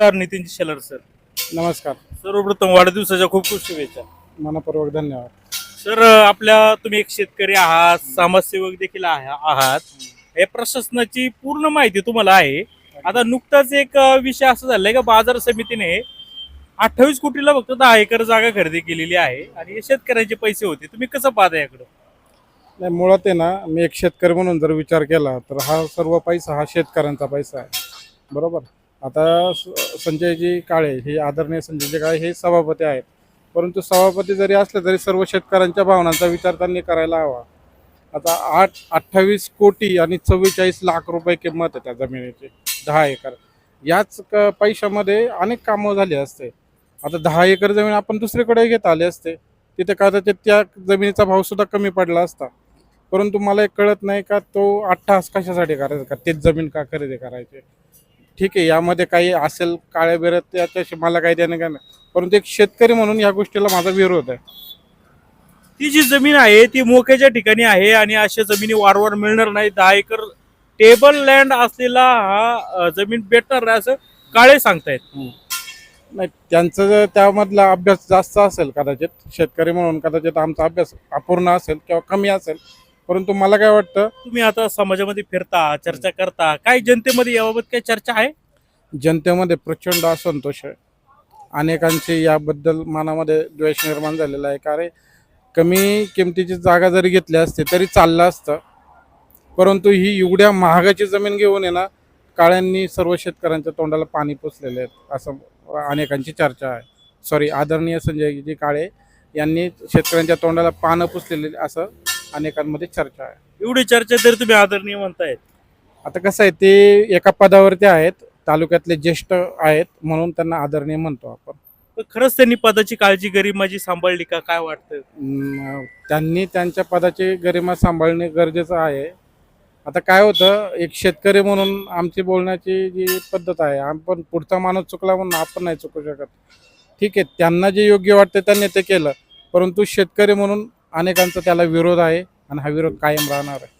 नमस्कार नितीन शेलर सर. नमस्कार. सर्वप्रथम वाढदिवसाच्या खूप खूप शुभेच्छा. मनपूर्वक धन्यवाद. सर आपल्या तुम्ही एक शेतकरी आहात समाजसेवक देखील आहे- आहात. हे प्रशासनाची पूर्ण माहिती तुम्हाला आहे. आता नुकताच एक अ, विषय असा झालाय का बाजार समितीने अठ्ठावीस कोटीला फक्त दहा एकर जागा खरेदी केलेली आहे आणि हे शेतकऱ्यांचे पैसे होते. तुम्ही कसं पाहता याकडं? नाही मुळात आहे ना मी एक शेतकरी म्हणून जर विचार केला तर हा सर्व पैसा हा शेतकऱ्यांचा पैसा आहे. बरोबर? आता संजयजी काळे हे आदरणीय संजयजी काळे हे सभापती आहेत. परंतु सभापती जरी असले तरी सर्व शेतकऱ्यांच्या भावनांचा विचार त्यांनी करायला हवा. आता आठ अठ्ठावीस कोटी आणि चव्वेचाळीस लाख रुपये किंमत आहे त्या जमिनीची दहा एकर. याच क पैशामध्ये अनेक कामं झाली असते. आता दहा एकर जमीन आपण दुसरीकडे घेत आले असते तिथे कदाचित त्या जमिनीचा भावसुद्धा कमी पडला असता. परंतु मला एक कळत नाही का तो अठ्ठास कशासाठी करायचा? का तेच जमीन का खरेदी करायची? ठीक आहे यामध्ये काही असेल काळे बेरत त्याच्याशी मला काही देणं काय नाही. परंतु एक शेतकरी म्हणून या गोष्टीला माझा विरोध आहे. ती जी जमीन आहे ती मोक्याच्या ठिकाणी आहे आणि अशा जमिनी वारंवार मिळणार नाही. दहा एकर टेबल लँड असलेला हा अ, जमीन भेटणार नाही असं काळे सांगतायत. नाही त्यांचं जर त्यामधला अभ्यास जास्त असेल कदाचित शेतकरी म्हणून कदाचित आमचा अभ्यास अपूर्ण असेल किंवा कमी असेल परंतु मला काय वाटतं तुम्ही आता समाजामध्ये फिरता चर्चा करता काय जनतेमध्ये याबाबत काय चर्चा आहे? जनतेमध्ये प्रचंड असंतोष आहे. अनेकांचे याबद्दल मनामध्ये द्वेष निर्माण झालेला आहे. कारण कमी किमतीची जागा जरी घेतली असती तरी चाललं असतं. परंतु ही एवढ्या महागाची जमीन घेऊन आहे ना काळ्यांनी सर्व शेतकऱ्यांच्या तोंडाला पाणी पुसलेले आहेत असं अनेकांची चर्चा आहे. सॉरी आदरणीय संजयजी काळे यांनी शेतकऱ्यांच्या तोंडाला पानं पुसलेले असं अनेकांमध्ये चर्चा आहे. एवढी चर्चा तरी तुम्ही आदरणीय म्हणतायत. आता कसं आहे ते एका पदावरती आहेत तालुक्यातले ज्येष्ठ आहेत म्हणून त्यांना आदरणीय म्हणतो आपण. पण खरंच त्यांनी पदाची काळजी गरिमाची सांभाळली का काय वाटतं अं, त्यांनी त्यांच्या पदाची गरिमा सांभाळणे गरजेचं आहे. आता काय होतं एक शेतकरी म्हणून आमची बोलण्याची जी पद्धत आहे आपण पुढचा माणूस चुकला म्हणून आपण नाही चुकू शकत. ठीक आहे त्यांना जे योग्य वाटतं त्यांनी ते केलं परंतु शेतकरी म्हणून अनेकांचा त्याला विरोध आहे आणि हा विरोध कायम राहणार आहे.